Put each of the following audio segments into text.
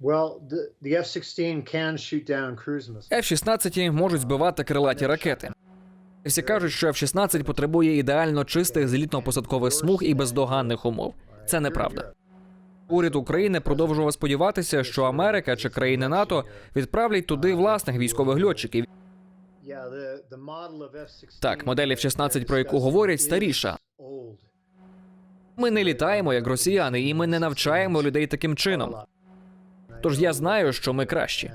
Well, the, the F-16 can shoot down cruise missiles. F-16 можуть збивати крилаті ракети. Всі кажуть, що F-16 потребує ідеально чистих злітно-посадкових смуг і бездоганних умов. Це неправда. Уряд України продовжував сподіватися, що Америка чи країни НАТО відправлять туди власних військових льотчиків. Yeah, the, the model of F-16 Так, модель F-16, про яку говорять, старіша. Ми не літаємо як росіяни, і ми не навчаємо людей таким чином. Тож я знаю, що ми кращі.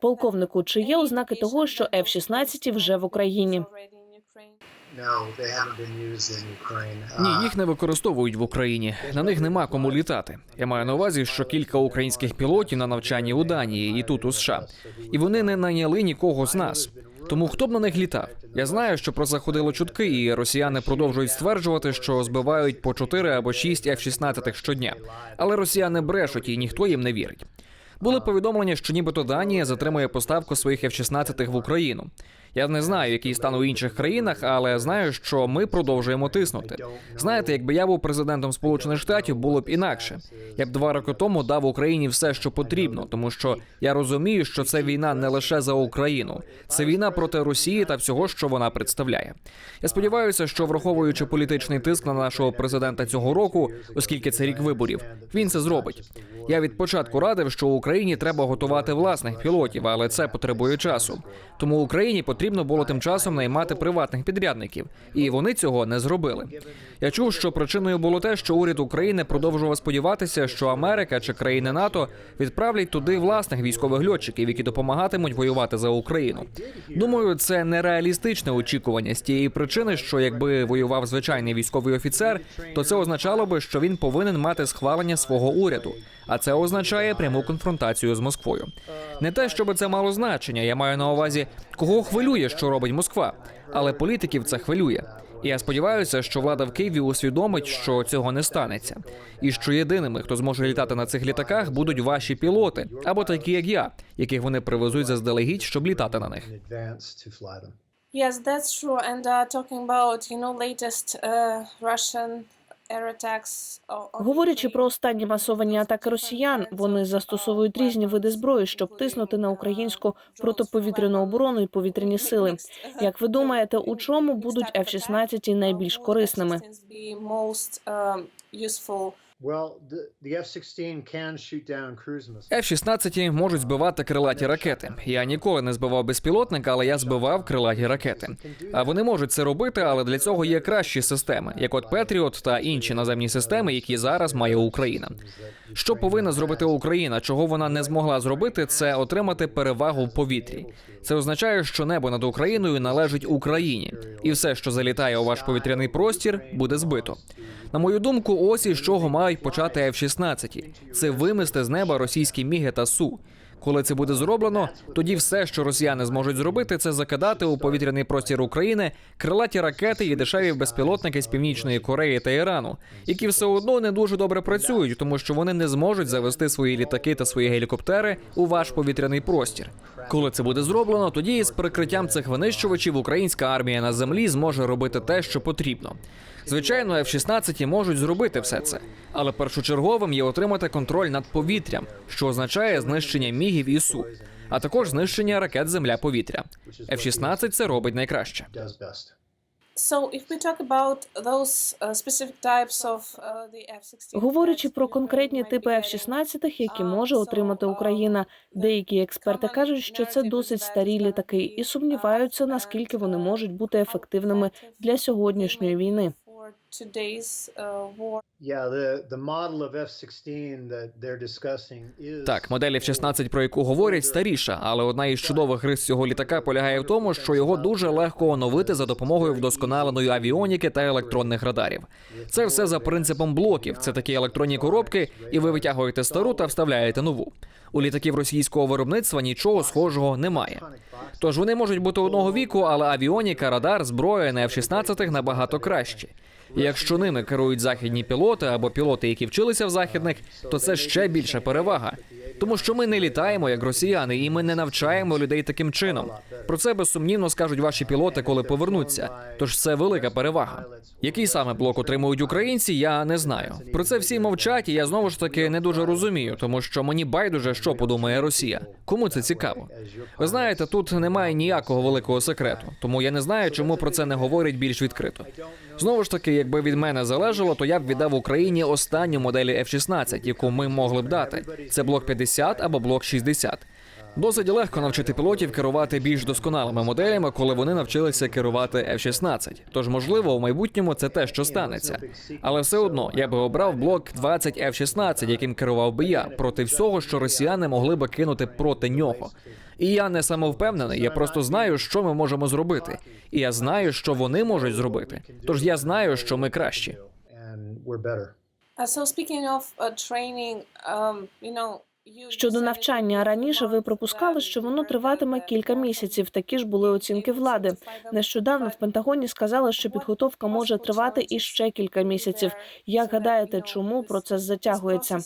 Полковнику, чи є ознаки того, що F-16 вже в Україні? Ні, Uh, їх не використовують в Україні. На них нема кому літати. Я маю на увазі, що кілька українських пілотів на навчанні у Данії і тут у США, і вони не найняли нікого з нас. Тому хто б на них літав? Я знаю, що про це ходило чутки, і росіяни продовжують стверджувати, що збивають по 4 або 6 F-16 щодня. Але росіяни брешуть, і ніхто їм не вірить. Були повідомлення, що нібито Данія затримує поставку своїх F-16 в Україну. Я не знаю, який стан у інших країнах, але знаю, що ми продовжуємо тиснути. Знаєте, якби я був президентом Сполучених Штатів, було б інакше. Я б два роки тому дав Україні все, що потрібно, тому що я розумію, що це війна не лише за Україну, це війна проти Росії та всього, що вона представляє. Я сподіваюся, що враховуючи політичний тиск на нашого президента цього року, оскільки це рік виборів, він це зробить. Я від початку радив, що Україні треба готувати власних пілотів, але це потребує часу. Тому Україні потрібно було тим часом наймати приватних підрядників, і вони цього не зробили. Я чув, що причиною було те, що уряд України продовжував сподіватися, що Америка чи країни НАТО відправлять туди власних військових льотчиків, які допомагатимуть воювати за Україну. Думаю, це нереалістичне очікування з тієї причини, що якби воював звичайний військовий офіцер, то це означало би, що він повинен мати схвалення свого уряду. А це означає пряму конфронтацію з Москвою. Не те, щоб це мало значення. Я маю на увазі, кого хвилює, що робить Москва, але політиків це хвилює. І я сподіваюся, що влада в Києві усвідомить, що цього не станеться, і що єдиними, хто зможе літати на цих літаках, будуть ваші пілоти або такі, як я, яких вони привезуть заздалегідь, щоб літати на них. Yes, that's true. And uh, talking about you know latest uh, Russian Говорячи про останні масовані атаки росіян, вони застосовують різні види зброї, щоб тиснути на українську протиповітряну оборону і повітряні сили. Як ви думаєте, у чому будуть F-16 найбільш корисними? Most um, useful Well, the, the F-16 can shoot down cruise missiles. F-16 можуть збивати крилаті ракети. Я ніколи не збивав безпілотника, але я збивав крилаті ракети. А вони можуть це робити, але для цього є кращі системи, як от Петріот та інші наземні системи, які зараз має Україна. Що повинна зробити Україна? Чого вона не змогла зробити, це отримати перевагу в повітрі. Це означає, що небо над Україною належить Україні, і все, що залітає у ваш повітряний простір, буде збито. На мою думку, ось із чого мають почати F-16. Це вимести з неба російські міги та су. Коли це буде зроблено, тоді все, що росіяни зможуть зробити, це закидати у повітряний простір України крилаті ракети і дешеві безпілотники з північної Кореї та Ірану, які все одно не дуже добре працюють, тому що вони не зможуть завести свої літаки та свої гелікоптери у ваш повітряний простір. Коли це буде зроблено, тоді з прикриттям цих винищувачів українська армія на землі зможе робити те, що потрібно. Звичайно, F-16 можуть зробити все це, але першочерговим є отримати контроль над повітрям, що означає знищення мігів і су, а також знищення ракет земля-повітря. F-16 це робить найкраще. Говорячи про конкретні типи be F-16, які може отримати Україна, деякі експерти кажуть, що це досить старі літаки, і сумніваються, uh, наскільки вони uh, можуть бути ефективними для сьогоднішньої війни. Today's uh, war. Yeah, the, the model of F-16 that they're discussing is Так, модель F-16, про яку говорять, старіша, але одна із чудових рис цього літака полягає в тому, що його дуже легко оновити за допомогою вдосконаленої авіоніки та електронних радарів. Це все за принципом блоків. Це такі електронні коробки, і ви витягуєте стару та вставляєте нову. У літаків російського виробництва нічого схожого немає. Тож вони можуть бути одного віку, але авіоніка, радар, зброя на F-16 набагато кращі. Якщо ними керують західні пілоти або пілоти, які вчилися в західних, то це ще більша перевага. Тому що ми не літаємо як росіяни, і ми не навчаємо людей таким чином. Про це безсумнівно скажуть ваші пілоти, коли повернуться. Тож це велика перевага. Який саме блок отримують українці, я не знаю. Про це всі мовчать, і я знову ж таки не дуже розумію, тому що мені байдуже, що подумає Росія. Кому це цікаво? Ви знаєте, тут немає ніякого великого секрету, тому я не знаю, чому про це не говорять більш відкрито. Знову ж таки, якби від мене залежало, то я б віддав Україні останню моделі F-16, яку ми могли б дати. Це блок 50 або блок 60. Досить легко навчити пілотів керувати більш досконалими моделями, коли вони навчилися керувати F-16. Тож, можливо, у майбутньому це те, що станеться. Але все одно я би обрав блок 20 F-16, яким керував би я, проти всього, що росіяни могли би кинути проти нього. І я не самовпевнений, я просто знаю, що ми можемо зробити. І я знаю, що вони можуть зробити. Тож я знаю, що ми кращі. Uh, so speaking of uh, training, um, you know, Щодо навчання раніше, ви пропускали, що воно триватиме кілька місяців. Такі ж були оцінки влади. Нещодавно в Пентагоні сказали, що підготовка може тривати і ще кілька місяців. Як гадаєте, чому процес затягується?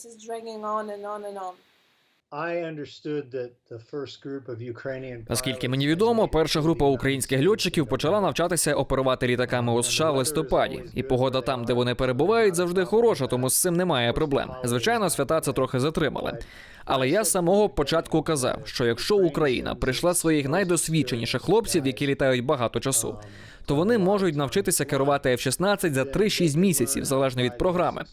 Наскільки мені відомо, перша група українських льотчиків почала навчатися оперувати літаками у США в листопаді, і погода там, де вони перебувають, завжди хороша, тому з цим немає проблем. Звичайно, свята це трохи затримали. Але я з самого початку казав, що якщо Україна прийшла своїх найдосвідченіших хлопців, які літають багато часу, то вони можуть навчитися керувати F-16 за 3-6 місяців, залежно від програми.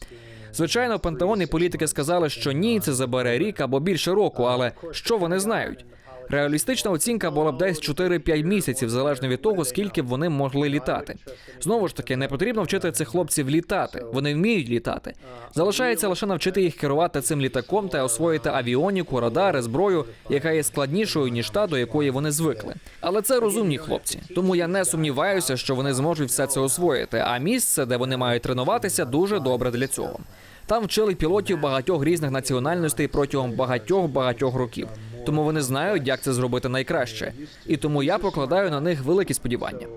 Звичайно, Пентагон і політики сказали, що ні, це забере рік або більше року. Але що вони знають? Реалістична оцінка була б десь 4-5 місяців, залежно від того, скільки б вони могли літати. Знову ж таки, не потрібно вчити цих хлопців літати. Вони вміють літати. Залишається лише навчити їх керувати цим літаком та освоїти авіоніку, радари, зброю, яка є складнішою ніж та, до якої вони звикли. Але це розумні хлопці. Тому я не сумніваюся, що вони зможуть все це освоїти. А місце, де вони мають тренуватися, дуже добре для цього. Там вчили пілотів багатьох різних національностей протягом багатьох багатьох років. Тому вони знають, як це зробити найкраще. І тому я покладаю на них великі сподівання.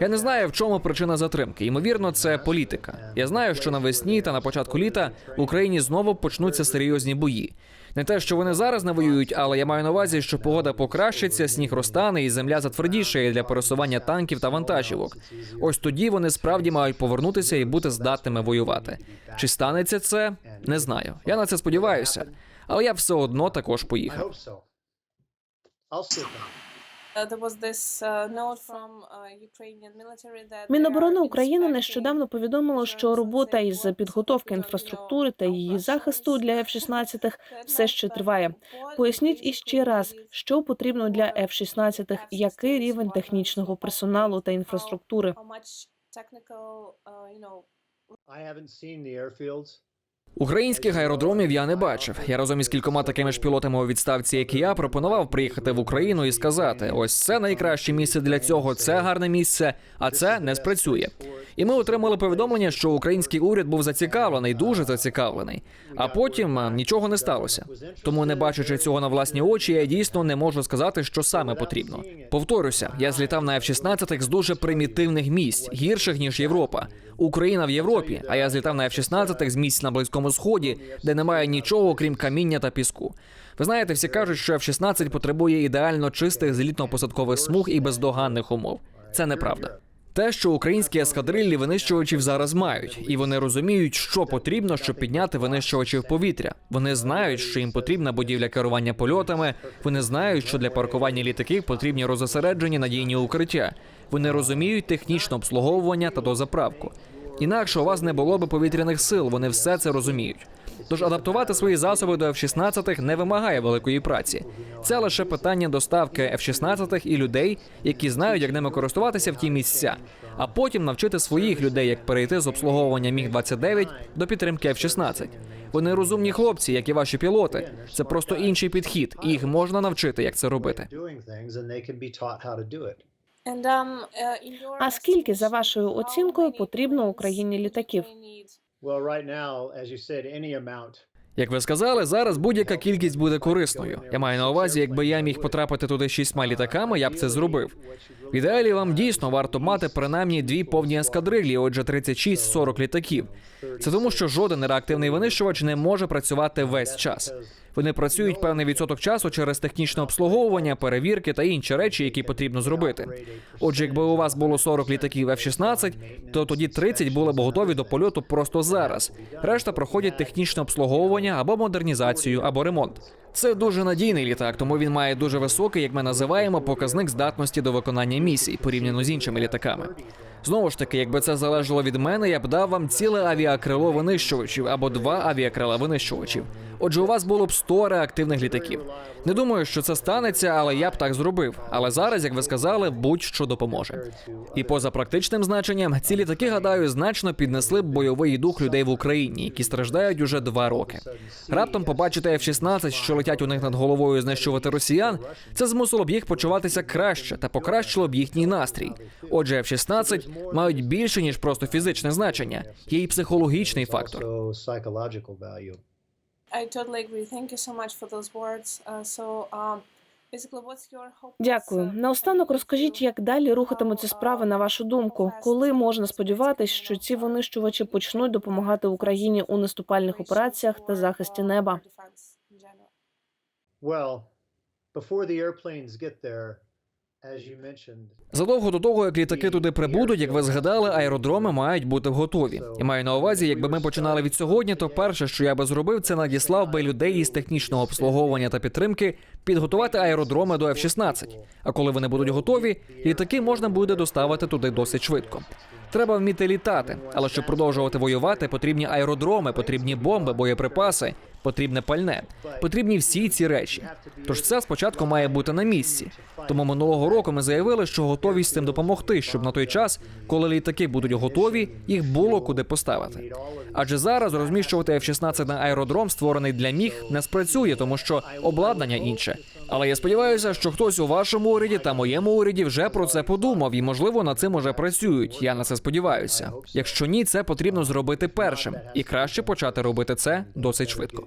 Я не знаю, в чому причина затримки. Ймовірно, це політика. Я знаю, що навесні та на початку літа в Україні знову почнуться серйозні бої. Не те, що вони зараз не воюють, але я маю на увазі, що погода покращиться, сніг розтане і земля затвердішає для пересування танків та вантажівок. Ось тоді вони справді мають повернутися і бути здатними воювати. Чи станеться це? Не знаю. Я на це сподіваюся, але я все одно також поїхав. Uh, uh, uh, Міноборони України нещодавно повідомило, що робота із підготовки інфраструктури та її захисту для F-16 все ще триває. Поясніть іще раз, що потрібно для F-16, який рівень технічного персоналу та інфраструктури. Українських аеродромів я не бачив. Я разом із кількома такими ж пілотами у відставці, як і я, пропонував приїхати в Україну і сказати: ось це найкраще місце для цього, це гарне місце, а це не спрацює. І ми отримали повідомлення, що український уряд був зацікавлений, дуже зацікавлений. А потім нічого не сталося. Тому, не бачачи цього на власні очі, я дійсно не можу сказати, що саме потрібно. Повторюся, я злітав на F-16 з дуже примітивних місць, гірших ніж Європа. Україна в Європі, а я злітав на F-16 з місць на близькому сході, де немає нічого, окрім каміння та піску. Ви знаєте, всі кажуть, що F-16 потребує ідеально чистих злітно-посадкових смуг і бездоганних умов. Це неправда. Те, що українські ескадрилі винищувачів зараз мають, і вони розуміють, що потрібно, щоб підняти винищувачі в повітря. Вони знають, що їм потрібна будівля керування польотами. Вони знають, що для паркування літаків потрібні розосереджені надійні укриття. Вони розуміють технічне обслуговування та дозаправку. Інакше у вас не було би повітряних сил. Вони все це розуміють. Тож адаптувати свої засоби до F-16 не вимагає великої праці. Це лише питання доставки F-16 і людей, які знають, як ними користуватися в ті місця, а потім навчити своїх людей, як перейти з обслуговування Міг 29 до підтримки F-16. Вони розумні хлопці, як і ваші пілоти. Це просто інший підхід, і їх можна навчити, як це робити. Um, uh, А скільки, за вашою оцінкою, потрібно Україні літаків? Як ви сказали, зараз будь-яка кількість буде корисною. Я маю на увазі, якби я міг потрапити туди шістьма літаками, я б це зробив. В ідеалі вам дійсно варто мати принаймні дві повні ескадрилі, отже, 36-40 літаків. Це тому, що жоден реактивний винищувач не може працювати весь час. Вони працюють певний відсоток часу через технічне обслуговування, перевірки та інші речі, які потрібно зробити. Отже, якби у вас було 40 літаків F-16, то тоді 30 були б готові до польоту просто зараз. Решта проходять технічне обслуговування або модернізацію, або ремонт. Це дуже надійний літак, тому він має дуже високий, як ми називаємо, показник здатності до виконання місій порівняно з іншими літаками. Знову ж таки, якби це залежало від мене, я б дав вам ціле авіакрило винищувачів або два авіакрила винищувачів. Отже, у вас було б 100 реактивних літаків. Не думаю, що це станеться, але я б так зробив. Але зараз, як ви сказали, будь-що допоможе. І поза практичним значенням, ці літаки, гадаю, значно піднесли б бойовий дух людей в Україні, які страждають уже два роки. Раптом побачити F-16, що летять у них над головою знищувати росіян, це змусило б їх почуватися краще та покращило б їхній настрій. Отже, F-16 мають більше ніж просто фізичне значення, є і психологічний фактор. I totally agree. Thank you so much for those words. Uh, so, um, basically, what's your hope? Дякую. Наостанок розкажіть, як далі рухатимуться справи на вашу думку. Коли можна сподіватись, що ці винищувачі почнуть допомагати Україні у наступальних операціях та захисті неба? Well, before the airplanes get there, Задовго до того, як літаки туди прибудуть, як ви згадали, аеродроми мають бути готові. І маю на увазі, якби ми починали від сьогодні, то перше, що я би зробив, це надіслав би людей із технічного обслуговування та підтримки підготувати аеродроми до F-16. А коли вони будуть готові, літаки можна буде доставити туди досить швидко. Треба вміти літати, але щоб продовжувати воювати, потрібні аеродроми, потрібні бомби, боєприпаси, потрібне пальне, потрібні всі ці речі. Тож це спочатку має бути на місці. Тому минулого року ми заявили, що готові з цим допомогти, щоб на той час, коли літаки будуть готові, їх було куди поставити. Адже зараз розміщувати F-16 на аеродром, створений для міг, не спрацює, тому що обладнання інше. Але я сподіваюся, що хтось у вашому уряді та моєму уряді вже про це подумав, і можливо над цим уже працюють. Я на це сподіваюся. Якщо ні, це потрібно зробити першим, і краще почати робити це досить швидко.